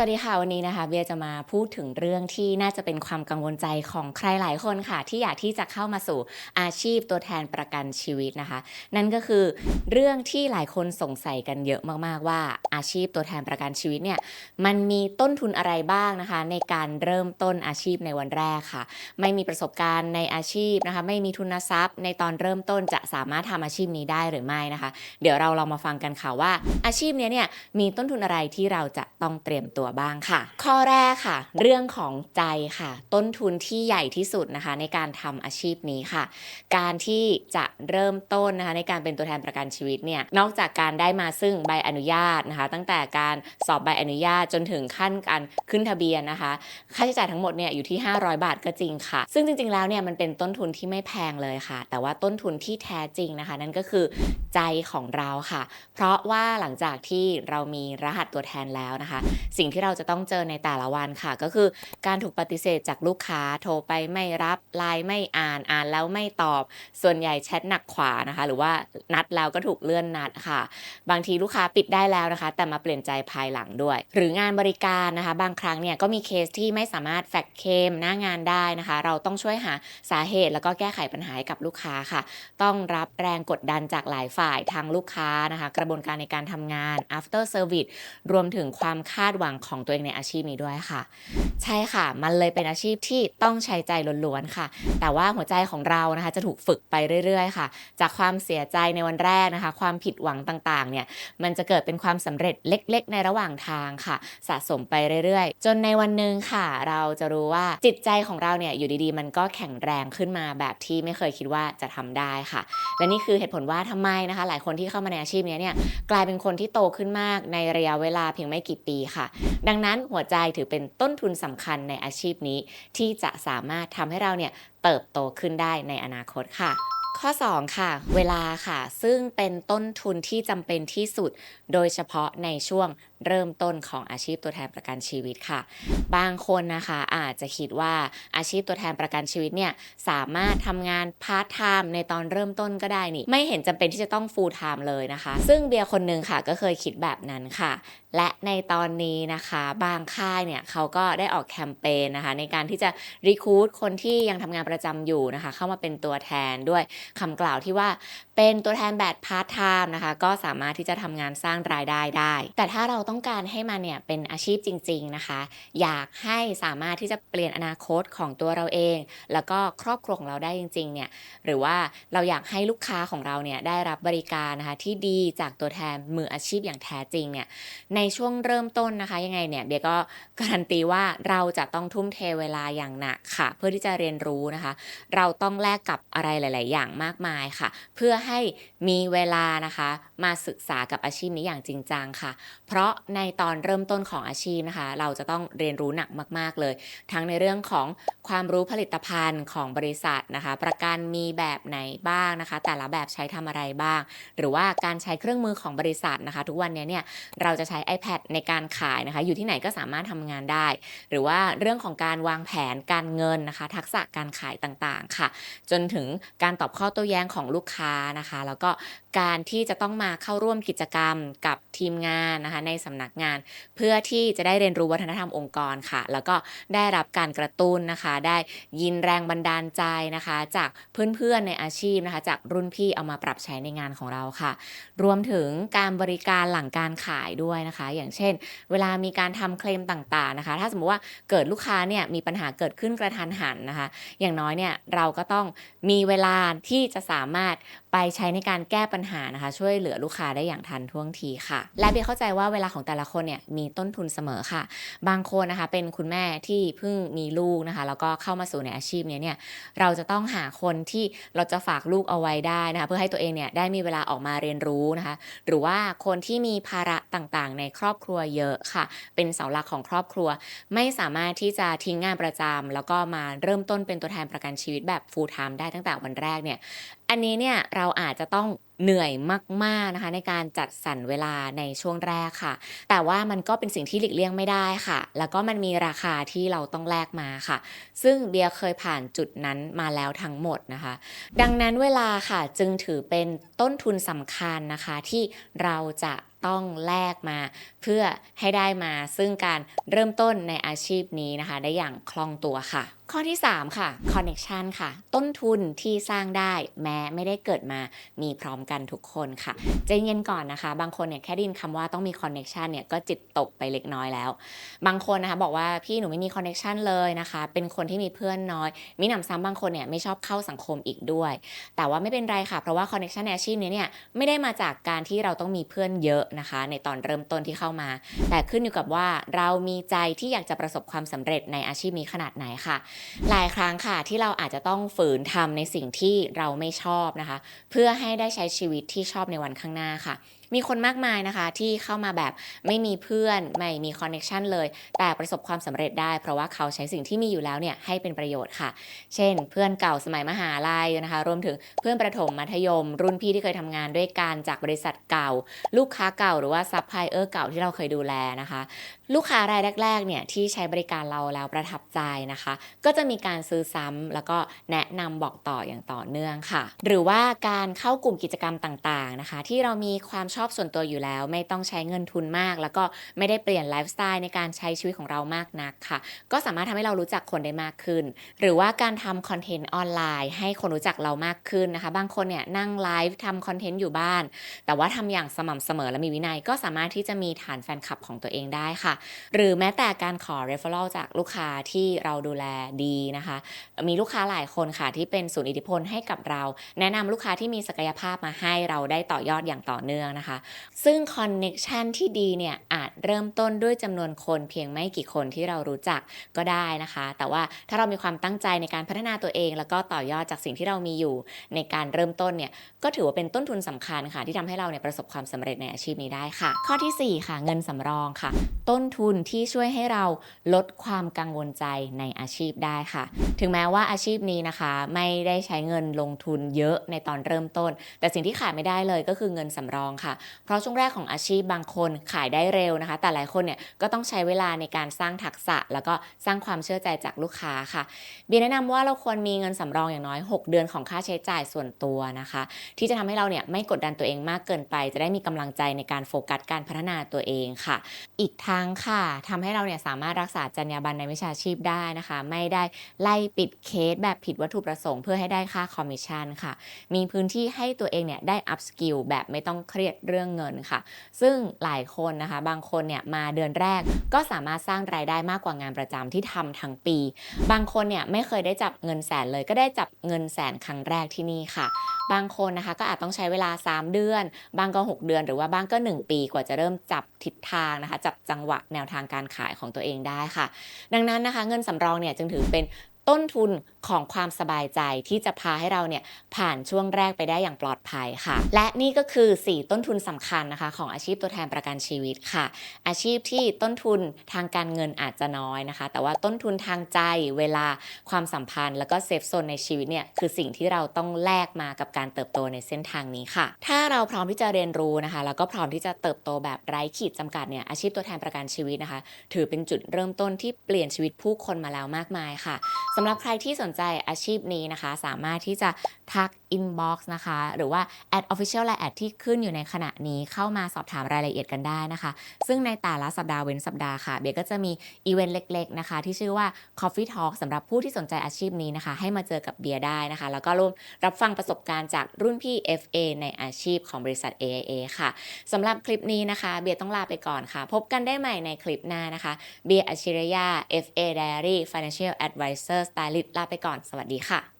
วัสดีค่ะ วันนี้นะคะเบียจะมาพูดถึงเรื่องที่น่าจะเป็นความกังวลใจของใครหลายคนค่ะ ที่อยากที่จะเข้ามาสู่อาชีพตัวแทนประกันชีวิตนะคะ นั่นก็คือเรื่องที่หลายคนสงสัยกันเยอะมากๆว่าอาชีพตัวแทนประกันชีวิตเนี่ยมันมีต้นทุนอะไรบ้างนะคะ ในการเริ่มต้นอาชีพในวันแรกค่ะ ไม่มีประสบการณ์ในอาชีพนะคะ ไม่มีทุนทรัพย์ ในตอนเริ่มต้นจะสามารถทำอาชีพนี้ได้หรือไม่นะคะ เดี๋ยวเราลองมาฟังกันค่ะว่าอาชีพนี้เนี่ยมีต้นทุนอะไรที่เราจะต้องเตรียมตัวบ้างค่ะ ข้อแรกค่ะ เรื่องของใจค่ะ ต้นทุนที่ใหญ่ที่สุดนะคะ ในการทำอาชีพนี้ค่ะ การที่จะเริ่มต้นนะคะในการเป็นตัวแทนประกันชีวิตเนี่ยนอกจากการได้มาซึ่งใบอนุญาตนะคะ ตั้งแต่การสอบใบอนุญาตจนถึงขั้นการขึ้นทะเบียนนะคะ ค่าใช้จ่ายทั้งหมดเนี่ยอยู่ที่ 500 บาทก็จริงค่ะ ซึ่งจริง ๆแล้วเนี่ยมันเป็นต้นทุนที่ไม่แพงเลยค่ะ แต่ว่าต้นทุนที่แท้จริงนะคะ นั่นก็คือใจของเราค่ะ เพราะว่าหลังจากที่เรามีรหัสตัวแทนแล้วนะคะ สิ่งที่เราจะต้องเจอในแต่ละวันค่ะ ก็คือการถูกปฏิเสธจากลูกค้าโทรไปไม่รับไลน์ไม่อ่านอ่านแล้วไม่ตอบ ส่วนใหญ่แชทหนักขวานะคะ หรือว่านัดแล้วก็ถูกเลื่อนนัดค่ะ บางทีลูกค้าปิดได้แล้วนะคะ แต่มาเปลี่ยนใจภายหลังด้วย หรืองานบริการนะคะ บางครั้งเนี่ยก็มีเคสที่ไม่สามารถแฟกเคมหน้างานได้นะคะ เราต้องช่วยหาสาเหตุแล้วก็แก้ไขปัญหาให้กับลูกค้าค่ะ ต้องรับแรงกดดันจากหลายฝ่ายทางลูกค้านะคะ กระบวนการในการทำงาน after service รวมถึงความคาดหวังของตัวเองในอาชีพนี้ด้วยค่ะ ใช่ค่ะ มันเลยเป็นอาชีพที่ต้องใช้ใจล้วนๆค่ะ แต่ว่าหัวใจของเรานะคะจะถูกฝึกไปเรื่อยๆ ค่ะ จากความเสียใจในวันแรกนะคะ ความผิดหวังต่างๆเนี่ยมันจะเกิดเป็นความสำเร็จเล็ก ๆ ในระหว่างทางค่ะ สะสมไปเรื่อยๆ จนในวันหนึ่งค่ะ เราจะรู้ว่าจิตใจของเราเนี่ยอยู่ดีๆ มันก็แข็งแรงขึ้นมาแบบที่ไม่เคยคิดว่าจะทำได้ค่ะ และนี่คือเหตุผลว่าทำไมนะคะ หลายคนที่เข้ามาในอาชีพนี้เนี่ยกลายเป็นคนที่โตขึ้นมากในระยะเวลาเพียงไม่กี่ปีค่ะดังนั้นหัวใจถือเป็นต้นทุนสำคัญในอาชีพนี้ ที่จะสามารถทำให้เราเนี่ยเติบโตขึ้นได้ในอนาคตค่ะข้อ 2 ค่ะ เวลาค่ะ ซึ่งเป็นต้นทุนที่จำเป็นที่สุด โดยเฉพาะในช่วง เริ่มต้นของอาชีพตัวแทนประกันชีวิตค่ะ บางคนนะคะอาจจะคิดว่าอาชีพตัวแทนประกันชีวิตเนี่ยสามารถทำงานพาร์ทไทม์ในตอนเริ่มต้นก็ได้นี่ ไม่เห็นจำเป็นที่จะต้องฟูลไทม์เลยนะคะ ซึ่งเบียร์คนหนึงค่ะก็เคยคิดแบบนั้นค่ะ และในตอนนี้นะคะ บางค่ายเนี่ยเขาก็ได้ออกแคมเปญนะคะ ในการที่จะรีคูดคนที่ยังทำงานประจำอยู่นะคะ เข้ามาเป็นตัวแทนด้วยคำกล่าวที่ว่าเป็นตัวแทนแบบพาร์ทไทม์นะคะ ก็สามารถที่จะทำงานสร้างรายได้ได้ แต่ถ้าเราต้องการให้มันเนี่ยเป็นอาชีพจริง ๆนะคะ อยากให้สามารถที่จะเปลี่ยนอนาคตของตัวเราเอง แล้วก็ครอบครัวของเราได้จริงๆเนี่ยหรือว่าเราอยากให้ลูกค้าของเราเนี่ยได้รับบริการนะคะที่ดีจากตัวแทนมืออาชีพอย่างแท้จริงเนี่ยในช่วงเริ่มต้นนะคะยังไงเนี่ยเบียก็การันตีว่าเราจะต้องทุ่มเทเวลาอย่างหนักค่ะ เพื่อที่จะเรียนรู้นะคะ เราต้องแลกกับอะไรหลาย ๆ อย่างมากมายค่ะ เพื่อให้มีเวลานะคะ มาศึกษากับอาชีพนี้อย่างจริงจังค่ะ เพราะในตอนเริ่มต้นของอาชีพนะคะ เราจะต้องเรียนรู้หนักมาก ๆ เลย ทั้งในเรื่องของความรู้ผลิตภัณฑ์ของบริษัทนะคะ ประกันมีแบบไหนบ้างนะคะ แต่ละแบบใช้ทำอะไรบ้าง หรือว่าการใช้เครื่องมือของบริษัทนะคะ ทุกวันนี้เนี่ยเราจะใช้ iPad ในการขายนะคะ อยู่ที่ไหนก็สามารถทำงานได้ หรือว่าเรื่องของการวางแผนการเงินนะคะ ทักษะการขายต่างๆค่ะ จนถึงการตอบข้อโต้แย้งของลูกค้านะคะ แล้วก็การที่จะต้องมาเข้าร่วมกิจกรรมกับทีมงานนะคะในสำนักงาน เพื่อที่จะได้เรียนรู้วัฒนธรรมองค์กรค่ะ แล้วก็ได้รับการกระตุ้นนะคะ ได้ยินแรงบันดาลใจนะคะ จากเพื่อนๆในอาชีพนะคะ จากรุ่นพี่เอามาปรับใช้ในงานของเราค่ะ รวมถึงการบริการหลังการขายด้วยนะคะ อย่างเช่น เวลามีการทำเคลมต่างๆนะคะ ถ้าสมมติว่าเกิดลูกค้าเนี่ยมีปัญหาเกิดขึ้นกระทันหันนะคะ อย่างน้อยเนี่ยเราก็ต้องมีเวลาที่จะสามารถไปใช้ในการแก้ปัญหานะคะ ช่วยเหลือลูกค้าได้อย่างทันท่วงทีค่ะ และเบียเข้าใจว่าเวลาของแต่ละคนเนี่ยมีต้นทุนเสมอค่ะ บางคนนะคะเป็นคุณแม่ที่เพิ่งมีลูกนะคะ แล้วก็เข้ามาสู่ในอาชีพนี้เนี่ยเราจะต้องหาคนที่เราจะฝากลูกเอาไว้ได้นะคะเพื่อให้ตัวเองเนี่ยได้มีเวลาออกมาเรียนรู้นะคะ หรือว่าคนที่มีภาระต่างๆ ในครอบครัวเยอะค่ะ เป็นเสาหลักของครอบครัว ไม่สามารถที่จะทิ้งงานประจำแล้วก็มาเริ่มต้นเป็นตัวแทนประกันชีวิตแบบ full time ได้ตั้งแต่วันแรกเนี่ยอันนี้เนี่ยเราอาจจะต้อง เหนื่อยมากๆนะคะในการจัดสรรเวลาในช่วงแรกค่ะ แต่ว่ามันก็เป็นสิ่งที่หลีกเลี่ยงไม่ได้ค่ะ แล้วก็มันมีราคาที่เราต้องแลกมาค่ะ ซึ่งเบียร์เคยผ่านจุดนั้นมาแล้วทั้งหมดนะคะ ดังนั้นเวลาค่ะจึงถือเป็นต้นทุนสำคัญนะคะที่เราจะต้องแลกมา เพื่อให้ได้มาซึ่งการเริ่มต้นในอาชีพนี้นะคะ ได้อย่างคล่องตัวค่ะ ข้อที่ 3 ค่ะ connection ค่ะ ต้นทุนที่สร้างได้แม้ไม่ได้เกิดมามีพร้อมกันทุกคนค่ะใจเย็นก่อนนะคะ บางคนเนี่ยแค่ดินคำว่าต้องมี connection เนี่ยก็จิตตกไปเล็กน้อยแล้ว บางคนนะคะบอกว่าพี่หนูไม่มี connection เลยนะคะ เป็นคนที่มีเพื่อนน้อย มีหนำซ้ำบางคนเนี่ยไม่ชอบเข้าสังคมอีกด้วย แต่ว่าไม่เป็นไรค่ะ เพราะว่า connection ในอาชีพนี้เนี่ยไม่ได้มาจากการที่เราต้องมีเพื่อนเยอะนะคะ ในตอนเริ่มต้นที่เข้ามา แต่ขึ้นอยู่กับว่าเรามีใจที่อยากจะประสบความสำเร็จในอาชีพนี้ขนาดไหนค่ะ หลายครั้งค่ะที่เราอาจจะต้องฝืนทำในสิ่งที่เราไม่ชอบนะคะ เพื่อให้ได้ใช้ชีชีวิตที่ชอบในวันข้างหน้าค่ะ มีคนมากมายนะคะ ที่เข้ามาแบบไม่มีเพื่อน ไม่มีคอนเน t ชันเลย แต่ประสบความสำเร็จได้ เพราะว่าเขาใช้สิ่งที่มีอยู่แล้วเนี่ยให้เป็นประโยชน์ค่ะ เช่น เพื่อนเก่าสมัยมหาลัยนะคะ รวมถึงเพื่อนประถมมัธยม รุ่นพี่ที่เคยทำงานด้วยกันจากบริษัทเก่า ลูกค้าเก่าหรือว่าซัพพลายเออร์เก่าที่เราเคยดูแลนะคะ ลูกค้ารายแรกๆเนี่ยที่ใช้บริการเราแล้วประทับใจนะคะ ก็จะมีการซื้อซ้ำแล้วก็แนะนำบอกต่ออย่างต่อเนื่องค่ะ หรือว่าการเข้ากลุ่มกิจกรรมต่างๆนะคะ ที่เรามีความชอบส่วนตัวอยู่แล้ว ไม่ต้องใช้เงินทุนมาก แล้วก็ไม่ได้เปลี่ยนไลฟ์สไตล์ในการใช้ชีวิตของเรามากนักค่ะ ก็สามารถทำให้เรารู้จักคนได้มากขึ้น หรือว่าการทำคอนเทนต์ออนไลน์ ให้คนรู้จักเรามากขึ้นนะคะ บางคนเนี่ยนั่งไลฟ์ทำคอนเทนต์อยู่บ้าน แต่ว่าทำอย่างสม่ำเสมอและมีวินัยก็สามารถที่จะมีฐานแฟนคลับของตัวเองได้ค่ะ หรือแม้แต่การขอ referral จากลูกค้าที่เราดูแลดีนะคะ มีลูกค้าหลายคนค่ะที่เป็นศูนย์อิทธิพลให้กับเรา แนะนำลูกค้าที่มีศักยภาพมาให้เราได้ต่อยอดอย่างต่อเนื่องนะคะซึ่ง connection ที่ดีเนี่ยอาจเริ่มต้นด้วยจำนวนคนเพียงไม่กี่คนที่เรารู้จักก็ได้นะคะ แต่ว่าถ้าเรามีความตั้งใจในการพัฒนาตัวเอง แล้วก็ต่อยอดจากสิ่งที่เรามีอยู่ในการเริ่มต้นเนี่ยก็ถือว่าเป็นต้นทุนสำคัญค่ะ ที่ทำให้เราเนี่ยประสบความสำเร็จในอาชีพนี้ได้ค่ะ ข้อทีสี่4 ค่ะ เงินสำรองค่ะ ต้นทุนที่ช่วยให้เราลดความกังวลใจในอาชีพได้ค่ะ ถึงแม้ว่าอาชีพนี้นะคะ ไม่ได้ใช้เงินลงทุนเยอะในตอนเริ่มต้น แต่สิ่งที่ขาดไม่ได้เลยก็คือเงินสำรองค่ะเพราะช่วงแรกของอาชีพบางคนขายได้เร็วนะคะ แต่หลายคนเนี่ยก็ต้องใช้เวลาในการสร้างทักษะ แล้วก็สร้างความเชื่อใจจากลูกค้าค่ะเบียร์แนะนำว่าเราควรมีเงินสำรองอย่างน้อย 6 เดือนของค่าใช้จ่ายส่วนตัวนะคะ ที่จะทำให้เราเนี่ยไม่กดดันตัวเองมากเกินไป จะได้มีกำลังใจในการโฟกัสการพัฒนาตัวเองค่ะ อีกทั้งค่ะทำให้เราเนี่ยสามารถรักษาจรรยาบรรณในวิชาชีพได้นะคะ ไม่ได้ไล่ปิดเคสแบบผิดวัตถุประสงค์เพื่อให้ได้ค่าคอมมิชชั่นค่ะ มีพื้นที่ให้ตัวเองเนี่ยได้อัพสกิลแบบไม่ต้องเครียดเรื่องเงินค่ะ ซึ่งหลายคนนะคะ บางคนเนี่ยมาเดือนแรกก็สามารถสร้างรายได้มากกว่างานประจำที่ทำทั้งปี บางคนเนี่ยไม่เคยได้จับเงินแสนเลยก็ได้จับเงินแสนครั้งแรกที่นี่ค่ะ บางคนนะคะก็อาจต้องใช้เวลา 3 เดือน บางก็ 6 เดือน หรือว่าบางก็ 1 ปีกว่าจะเริ่มจับทิศทางนะคะ จับจังหวะแนวทางการขายของตัวเองได้ค่ะ ดังนั้นนะคะ เงินสำรองเนี่ยจึงถือเป็น ต้นทุนของความสบายใจที่จะพาให้เราเนี่ยผ่านช่วงแรกไปได้อย่างปลอดภัยค่ะ และนี่ก็คือ 4 ต้นทุนสำคัญนะคะ ของอาชีพตัวแทนประกันชีวิตค่ะ อาชีพที่ต้นทุนทางการเงินอาจจะน้อยนะคะ แต่ว่าต้นทุนทางใจเวลาความสัมพันธ์ แล้วก็เซฟโซนในชีวิตเนี่ยคือสิ่งที่เราต้องแลกมากับการเติบโตในเส้นทางนี้ค่ะ ถ้าเราพร้อมที่จะเรียนรู้นะคะ แล้วก็พร้อมที่จะเติบโตแบบไร้ขีดจำกัดเนี่ยอาชีพตัวแทนประกันชีวิตนะคะ ถือเป็นจุดเริ่มต้นที่เปลี่ยนชีวิตผู้คนมาแล้วมากมายค่ะสำหรับใครที่สนใจอาชีพนี้นะคะ สามารถที่จะ ทัก inbox นะคะ หรือว่า add official และ add ที่ขึ้นอยู่ในขณะนี้เข้ามาสอบถามรายละเอียดกันได้นะคะ ซึ่งในแต่ละสัปดาห์เว้นสัปดาห์ค่ะ เบียก็จะมีอีเวนต์เล็กๆนะคะ ที่ชื่อว่า Coffee Talk สำหรับผู้ที่สนใจอาชีพนี้นะคะ ให้มาเจอกับเบียร์ได้นะคะ แล้วก็ร่วมรับฟังประสบการณ์จากรุ่นพี่ FA ในอาชีพของบริษัท AIA ค่ะสำหรับคลิปนี้นะคะ เบียร์ต้องลาไปก่อนค่ะ พบกันได้ใหม่ในคลิปหน้านะคะ เบียร์อัชิรยา FA Diary Financial Advisor Stylist ลาไปก่อน สวัสดีค่ะ